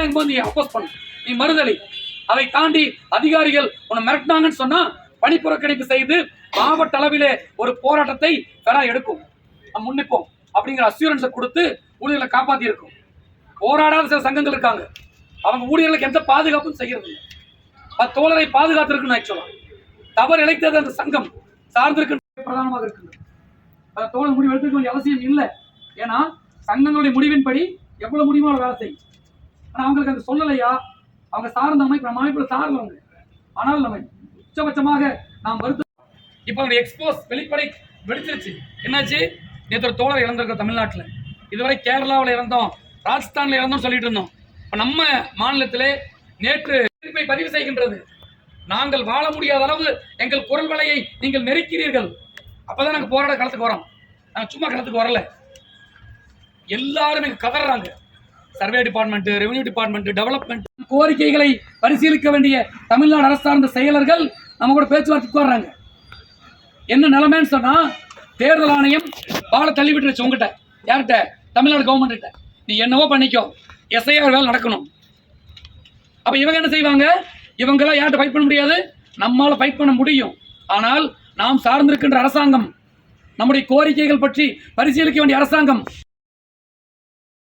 இருக்கும்போது நீ அப்போஸ் பண்ண. நீ மறுதலை. அதை தாண்டி அதிகாரிகள் உன்னை மிரட்டினாங்கன்னு சொன்னா பணிப்புறக்கணிப்பு செய்து மாவட்ட அளவிலே ஒரு போராட்டத்தை பெறா எடுக்கும். முன்னிப்போம். அப்படிங்கிற அசூரன்ஸை கொடுத்து ஊழியர்களை காப்பாத்தி இருக்கும் போராடாத சில சங்கங்கள் இருக்காங்க. அவங்க ஊழியர்களுக்கு எந்த பாதுகாப்பும் செய்யறது இல்லை. தோழரை பாதுகாத்திருக்குன்னு ஆக்சுவலா தவறு இழைத்தது அந்த சங்கம் சார்ந்திருக்கு பிரதானமாக இருக்குது. தோழர் முடிவு எடுத்துக்க வேண்டிய அவசியம் இல்லை. ஏன்னா சங்கங்களுடைய முடிவின்படி எவ்வளவு முடியுமோ வேலை செய்யும். ஆனால் அவங்களுக்கு அது சொல்லலையா? அவங்க சார்ந்த நம்ம அமைப்புல சார்ந்தவங்க. ஆனால் நம்ம உச்சபட்சமாக நாம் வருத்த இப்போ அவங்க எக்ஸ்போஸ் வெளிப்படை வெடிச்சிருச்சு. என்னாச்சு? நேற்று தோழர் இறந்திருக்கோம் தமிழ்நாட்டில். இதுவரை கேரளாவில் இறந்தோம் ராஜஸ்தானில் இறந்தோம் சொல்லிட்டு இருந்தோம். இப்போ நம்ம மாநிலத்திலே நேற்று தீர்ப்பை பதிவு செய்கின்றது. நாங்கள் வாழ முடியாத அளவு எங்கள் குரல் வலையை நீங்கள் நெருக்கிறீர்கள். அப்போதான் நாங்கள் போராட களத்துக்கு வரோம். நாங்கள் சும்மா களத்துக்கு வரல. எல்லாரும் இங்க கதறாங்க. Survey department revenue department development கோரிக்கைகளை பரிசீலிக்க வேண்டிய தமிழ்நாடு அரசு சார்ந்த செயலர்கள் நம்ம கூட பேச்சுவார்த்தைக்கு வர்றாங்க என்ன நிலைமைன்னு சொன்னா தேர்தல் ஆணையம் பாலை தள்ளி விட்டுருச்சு உங்ககிட்ட. யார்கிட்ட? தமிழ்நாடு கவர்மெண்ட் கிட்ட. நீ என்னவோ பண்ணிக்கோ. எஸ்ஐஆர் வேலை நடக்கணும். அப்ப இவங்க என்ன செய்வாங்க? இவங்களாம் யார்கிட்ட ஃபைட் பண்ண முடியாது? நம்மால ஃபைட் பண்ண முடியும். ஆனால் நாம் சார்ந்திருக்கின்ற அரசாங்கம் நம்முடைய கோரிக்கைகள் பற்றி பரிசீலிக்க வேண்டிய அரசாங்கம்